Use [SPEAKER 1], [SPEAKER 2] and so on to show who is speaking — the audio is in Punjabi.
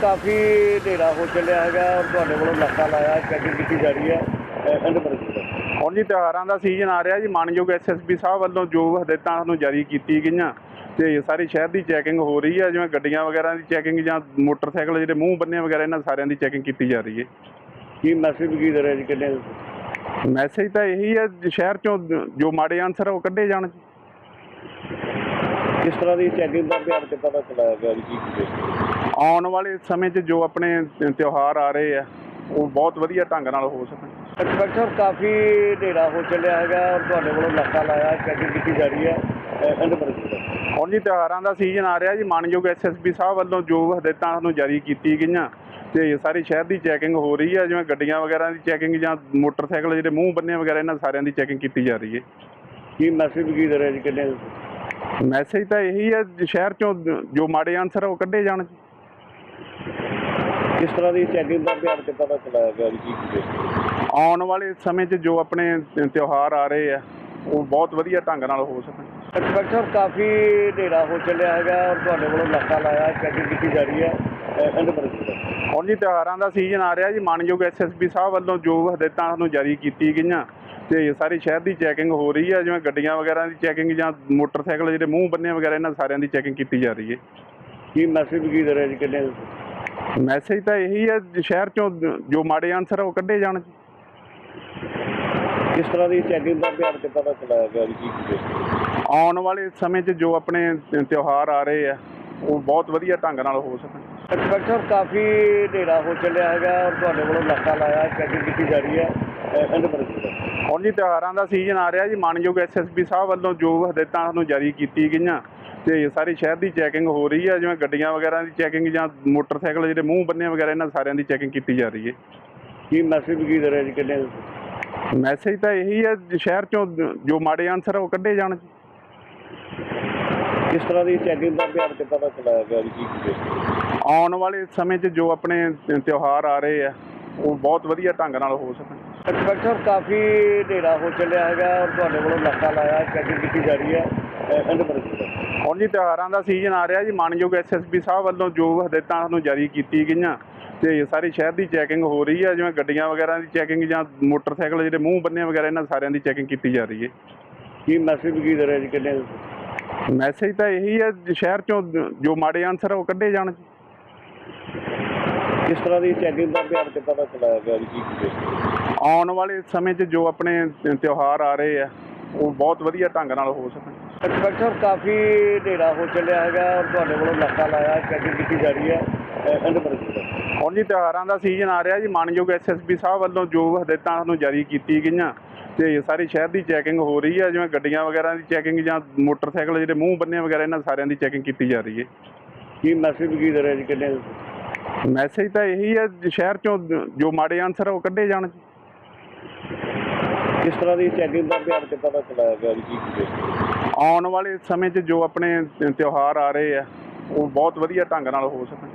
[SPEAKER 1] ਕਾਫੀ ਹਨੇਰਾ ਹੋ ਚੱਲਿਆ ਹੈਗਾ ਔਰ ਤੁਹਾਡੇ ਵੱਲੋਂ ਨਾਕਾ ਲਾਇਆ ਚੈਕਿੰਗ ਕੀਤੀ ਜਾ ਰਹੀ ਹੈ। ਬਾਰੇ ਕੀ
[SPEAKER 2] ਹੁਣ ਜੀ ਤਿਉਹਾਰਾਂ ਦਾ ਸੀਜ਼ਨ ਆ ਰਿਹਾ ਜੀ। ਮਾਨਯੋਗ ਐਸਐਸਪੀ ਸਾਹਿਬ ਵੱਲੋਂ ਜੋ ਹਦਾਇਤਾਂ ਸਾਨੂੰ ਜਾਰੀ ਕੀਤੀ ਗਈਆਂ ਤੇ ਸਾਰੀ ਸ਼ਹਿਰ ਦੀ ਚੈਕਿੰਗ ਹੋ ਰਹੀ ਹੈ ਜਿਵੇਂ ਗੱਡੀਆਂ ਵਗੈਰਾ ਦੀ ਚੈਕਿੰਗ ਜਾਂ ਮੋਟਰਸਾਈਕਲ ਜਿਹੜੇ ਮੂੰਹ ਬੰਨੇ ਵਗੈਰਾ ਇਹਨਾਂ ਸਾਰਿਆਂ ਦੀ ਚੈਕਿੰਗ ਕੀਤੀ ਜਾ ਰਹੀ ਹੈ।
[SPEAKER 1] ਕੀ ਮੈਸੇਜ ਕੀ ਦੇ ਰਿਹਾ ਜੀ ਕਿੰਨੇ?
[SPEAKER 2] ਮੈਸੇਜ ਤਾਂ ਇਹੀ ਹੈ ਸ਼ਹਿਰ ਚੋਂ ਜੋ ਮਾੜੇ ਆਨਸਰ ਉਹ ਕੱਢੇ ਜਾਣ ਜੀ।
[SPEAKER 1] ਕਿਸ ਤਰ੍ਹਾਂ ਦੀ ਚੈਕਿੰਗ ਦਾ ਅਭਿਆਨ ਤੇ ਪਤਾ ਚਲਾਇਆ ਗਿਆ ਜੀ ਕੀ
[SPEAKER 2] ਆਉਣ ਵਾਲੇ ਸਮੇਂ 'ਚ ਜੋ ਆਪਣੇ ਤਿਉਹਾਰ ਆ ਰਹੇ ਆ ਉਹ ਬਹੁਤ ਵਧੀਆ ਢੰਗ ਨਾਲ ਹੋ ਸਕਣ।
[SPEAKER 1] ਇੰਸਪੈਕਟਰ ਕਾਫੀ ਹਨੇਰਾ ਹੋ ਚੱਲਿਆ ਹੈਗਾ ਔਰ ਤੁਹਾਡੇ ਵੱਲੋਂ ਨਾਕਾ ਲਾਇਆ ਚੈਕਿੰਗ ਕੀਤੀ ਜਾ ਰਹੀ ਹੈ।
[SPEAKER 2] ਹੁਣ ਜੀ ਤਿਉਹਾਰਾਂ ਦਾ ਸੀਜ਼ਨ ਆ ਰਿਹਾ ਜੀ ਮਾਨਯੋਗ ਐਸਐਸਪੀ ਸਾਹਿਬ ਵੱਲੋਂ ਜੋ ਹਦਾਇਤਾਂ ਸਾਨੂੰ ਜਾਰੀ ਕੀਤੀ ਗਈਆਂ ਤੇ ਸਾਰੀ ਸ਼ਹਿਰ ਦੀ ਚੈਕਿੰਗ ਹੋ ਰਹੀ ਹੈ ਜਿਵੇਂ ਗੱਡੀਆਂ ਵਗੈਰਾ ਦੀ ਚੈਕਿੰਗ ਜਾਂ ਮੋਟਰਸਾਈਕਲ ਜਿਹੜੇ ਮੂੰਹ ਬੰਨੇ ਵਗੈਰਾ ਇਹਨਾਂ ਸਾਰਿਆਂ ਦੀ ਚੈਕਿੰਗ ਕੀਤੀ ਜਾ ਰਹੀ ਹੈ।
[SPEAKER 1] ਕੀ ਮੈਸੇਜ ਕੀ ਦੇ ਰਿਹਾ ਜੀ ਕਿੰਨੇ
[SPEAKER 2] ਮੈਸੇਜ ਤਾਂ ਇਹੀ ਹੈ ਸ਼ਹਿਰ ਚੋਂ ਜੋ ਮਾੜੇ ਆਨਸਰ ਉਹ ਕੱਢੇ ਜਾਣ ਜੀ।
[SPEAKER 1] ਕਿਸ ਤਰ੍ਹਾਂ ਦੀ ਚੈਕਿੰਗ ਦਾ ਅਭਿਆਨ ਤੇ ਪਤਾ ਚਲਾਇਆ ਗਿਆ ਜੀ? ਕੀ
[SPEAKER 2] ਆਉਣ ਵਾਲੇ ਸਮੇਂ 'ਚ ਜੋ ਆਪਣੇ ਤਿਉਹਾਰ ਆ ਰਹੇ ਆ ਉਹ ਬਹੁਤ ਵਧੀਆ ਢੰਗ ਨਾਲ ਹੋ ਸਕਣ।
[SPEAKER 1] ਇੰਸਪੈਕਟਰ ਕਾਫੀ ਹਨੇਰਾ ਹੋ ਚੱਲਿਆ ਹੈਗਾ ਔਰ ਤੁਹਾਡੇ ਵੱਲੋਂ ਨਾਕਾ ਲਾਇਆ ਚੈਕਿੰਗ ਕੀਤੀ ਜਾ ਰਹੀ ਹੈ। ਇਹਦੇ ਬਾਰੇ
[SPEAKER 2] ਹੁਣ ਜੀ ਤਿਉਹਾਰਾਂ ਦਾ ਸੀਜ਼ਨ ਆ ਰਿਹਾ ਜੀ। ਮਾਨਯੋਗ ਐਸਐਸਪੀ ਸਾਹਿਬ ਵੱਲੋਂ ਜੋ ਹਦਾਇਤਾਂ ਸਾਨੂੰ ਜਾਰੀ ਕੀਤੀ ਗਈਆਂ ਤੇ ਸਾਰੀ ਸ਼ਹਿਰ ਦੀ ਚੈਕਿੰਗ ਹੋ ਰਹੀ ਹੈ ਜਿਵੇਂ ਗੱਡੀਆਂ ਵਗੈਰਾ ਦੀ ਚੈਕਿੰਗ ਜਾਂ ਮੋਟਰਸਾਈਕਲ ਜਿਹੜੇ ਮੂੰਹ ਬੰਨੇ ਵਗੈਰਾ ਇਹਨਾਂ ਸਾਰਿਆਂ ਦੀ ਚੈਕਿੰਗ ਕੀਤੀ ਜਾ ਰਹੀ ਹੈ।
[SPEAKER 1] ਕੀ ਮੈਸੇਜ ਕੀ ਦੇ ਰਿਹਾ ਜੀ ਕਿੰਨੇ
[SPEAKER 2] ਮੈਸੇਜ ਤਾਂ ਇਹੀ ਹੈ ਸ਼ਹਿਰ ਚੋਂ ਜੋ ਮਾੜੇ ਆਨਸਰ ਉਹ ਕੱਢੇ ਜਾਣ। ਜੀ
[SPEAKER 1] ਕਿਸ ਤਰ੍ਹਾਂ ਦੀ ਚੈਕਿੰਗ ਦਾ ਅਭਿਆਨ ਤੇ ਪਤਾ ਚਲਾਇਆ ਗਿਆ ਜੀ ਕੀ
[SPEAKER 2] ਆਉਣ ਵਾਲੇ ਸਮੇਂ 'ਚ ਜੋ ਆਪਣੇ ਤਿਉਹਾਰ ਆ ਰਹੇ ਆ ਉਹ ਬਹੁਤ ਵਧੀਆ ਢੰਗ ਨਾਲ ਹੋ ਸਕਣ।
[SPEAKER 1] ਇੰਸਪੈਕਟਰ ਕਾਫੀ ਹਨੇਰਾ ਹੋ ਚੱਲਿਆ ਹੈਗਾ ਔਰ ਤੁਹਾਡੇ ਵੱਲੋਂ ਨਾਕਾ ਲਾਇਆ ਚੈਕਿੰਗ ਕੀਤੀ ਜਾ ਰਹੀ ਹੈ।
[SPEAKER 2] ਹੁਣ ਜੀ ਤਿਉਹਾਰਾਂ ਦਾ ਸੀਜ਼ਨ ਆ ਰਿਹਾ ਜੀ। ਮਾਨਯੋਗ ਐਸਐਸਪੀ ਸਾਹਿਬ ਵੱਲੋਂ ਜੋ ਹਦਾਇਤਾਂ ਸਾਨੂੰ ਜਾਰੀ ਕੀਤੀ ਗਈਆਂ ਤੇ ਸਾਰੀ ਸ਼ਹਿਰ ਦੀ ਚੈਕਿੰਗ ਹੋ ਰਹੀ ਹੈ ਜਿਵੇਂ ਗੱਡੀਆਂ ਵਗੈਰਾ ਦੀ ਚੈਕਿੰਗ ਜਾਂ ਮੋਟਰਸਾਈਕਲ ਜਿਹੜੇ ਮੂੰਹ ਬੰਨੇ ਵਗੈਰਾ ਇਹਨਾਂ ਸਾਰਿਆਂ ਦੀ ਚੈਕਿੰਗ ਕੀਤੀ ਜਾ ਰਹੀ ਹੈ।
[SPEAKER 1] ਕੀ ਮੈਸੇਜ ਕੀ ਦੇ ਰਿਹਾ ਜੀ ਕਿੰਨੇ?
[SPEAKER 2] ਮੈਸੇਜ ਤਾਂ ਇਹੀ ਹੈ ਸ਼ਹਿਰ ਚੋਂ ਜੋ ਮਾੜੇ ਆਨਸਰ ਆ ਉਹ ਕੱਢੇ ਜਾਣ ਜੀ।
[SPEAKER 1] ਕਿਸ ਤਰ੍ਹਾਂ ਦੀ ਚੈਕਿੰਗ ਦਾ ਅਭਿਆਨ ਤੇ ਪਤਾ ਚਲਾਇਆ ਗਿਆ ਜੀ ਕੀ ਕੀ
[SPEAKER 2] ਆਉਣ ਵਾਲੇ ਸਮੇਂ 'ਚ ਜੋ ਆਪਣੇ ਤਿਉਹਾਰ ਆ ਰਹੇ ਆ ਉਹ ਬਹੁਤ ਵਧੀਆ ਢੰਗ ਨਾਲ ਹੋ ਸਕਣ।
[SPEAKER 1] ਇੰਸਪੈਕਟਰ ਕਾਫੀ ਹਨੇਰਾ ਹੋ ਚੱਲਿਆ ਹੈਗਾ ਔਰ ਤੁਹਾਡੇ ਵੱਲੋਂ ਨਾਕਾ ਲਾਇਆ ਚੈਕਿੰਗ ਕੀਤੀ ਜਾ ਰਹੀ ਹੈ। ਅਹ ਇਹਦੇ ਬਾਰੇ ਕੀ
[SPEAKER 2] ਹੁਣ ਜੀ ਤਿਉਹਾਰਾਂ ਦਾ ਸੀਜ਼ਨ ਆ ਰਿਹਾ ਜੀ ਮਾਨਯੋਗ ਐਸਐਸਪੀ ਸਾਹਿਬ ਵੱਲੋਂ ਜੋ ਹਦਾਇਤਾਂ ਸਾਨੂੰ ਜਾਰੀ ਕੀਤੀ ਗਈਆਂ ਤੇ ਸਾਰੀ ਸ਼ਹਿਰ ਦੀ ਚੈਕਿੰਗ ਹੋ ਰਹੀ ਹੈ ਜਿਵੇਂ ਗੱਡੀਆਂ ਵਗੈਰਾ ਦੀ ਚੈਕਿੰਗ ਜਾਂ ਮੋਟਰਸਾਈਕਲ ਜਿਹੜੇ ਮੂੰਹ ਬੰਨੇ ਵਗੈਰਾ ਇਹਨਾਂ ਸਾਰਿਆਂ ਦੀ ਚੈਕਿੰਗ ਕੀਤੀ ਜਾ ਰਹੀ ਹੈ।
[SPEAKER 1] ਕੀ ਮੈਸੇਜ ਕੀ ਦੇ ਰਿਹਾ ਜੀ ਕਿੰਨੇ
[SPEAKER 2] ਮੈਸੇਜ ਤਾਂ ਇਹੀ ਹੈ ਸ਼ਹਿਰ ਚੋਂ ਜੋ ਮਾੜੇ ਆਨਸਰ ਉਹ ਕੱਢੇ ਜਾਣ। ਜੀ
[SPEAKER 1] ਕਿਸ ਤਰ੍ਹਾਂ ਦੀ ਚੈਕਿੰਗ ਦਾ ਅਭਿਆਨ ਤੇ ਪਤਾ ਚਲਾਇਆ ਗਿਆ ਜੀ?
[SPEAKER 2] ਆਉਣ ਵਾਲੇ ਸਮੇਂ 'ਚ ਜੋ ਆਪਣੇ ਤਿਉਹਾਰ ਆ ਰਹੇ ਆ ਉਹ ਬਹੁਤ ਵਧੀਆ ਢੰਗ ਨਾਲ ਹੋ ਸਕਣ।
[SPEAKER 1] ਇੰਸਪੈਕਟਰ ਕਾਫੀ ਹਨੇਰਾ ਹੋ ਚੱਲਿਆ ਹੈਗਾ ਔਰ ਤੁਹਾਡੇ ਵੱਲੋਂ ਨਾਕਾ ਲਾਇਆ ਚੈਕਿੰਗ ਕੀਤੀ ਜਾ ਰਹੀ ਹੈ। ਕੀ
[SPEAKER 2] ਹੁਣ ਜੀ ਤਿਉਹਾਰਾਂ ਦਾ ਸੀਜ਼ਨ ਆ ਰਿਹਾ ਜੀ ਮਾਨਯੋਗ ਐਸਐਸਪੀ ਸਾਹਿਬ ਵੱਲੋਂ ਜੋ ਹਦਾਇਤਾਂ ਸਾਨੂੰ ਜਾਰੀ ਕੀਤੀ ਗਈਆਂ ਤੇ ਸਾਰੀ ਸ਼ਹਿਰ ਦੀ ਚੈਕਿੰਗ ਹੋ ਰਹੀ ਹੈ ਜਿਵੇਂ ਗੱਡੀਆਂ ਵਗੈਰਾ ਦੀ ਚੈਕਿੰਗ ਜਾਂ ਮੋਟਰਸਾਈਕਲ ਜਿਹੜੇ ਮੂੰਹ ਬੰਨੇ ਵਗੈਰਾ ਇਹਨਾਂ ਸਾਰਿਆਂ ਦੀ ਚੈਕਿੰਗ ਕੀਤੀ ਜਾ ਰਹੀ ਹੈ।
[SPEAKER 1] ਕੀ ਮੈਸੇਜ ਕੀ ਦੇ ਰਿਹਾ ਜੀ ਕਿੰਨੇ
[SPEAKER 2] ਮੈਸੇਜ ਤਾਂ ਇਹੀ ਹੈ ਸ਼ਹਿਰ ਚੋਂ ਜੋ ਮਾੜੇ ਆਨਸਰ ਉਹ ਕੱਢੇ ਜਾਣ। ਜੀ
[SPEAKER 1] ਕਿਸ ਤਰ੍ਹਾਂ ਦੀ ਚੈਕਿੰਗ ਦਾ ਅਭਿਆਨ ਤੇ ਪਤਾ ਚਲਾਇਆ ਗਿਆ ਜੀ? ਕੀ
[SPEAKER 2] ਆਉਣ ਵਾਲੇ ਸਮੇਂ 'ਚ ਜੋ ਆਪਣੇ ਤਿਉਹਾਰ ਆ ਰਹੇ ਆ ਉਹ ਬਹੁਤ ਵਧੀਆ ਢੰਗ ਨਾਲ ਹੋ ਸਕਣ।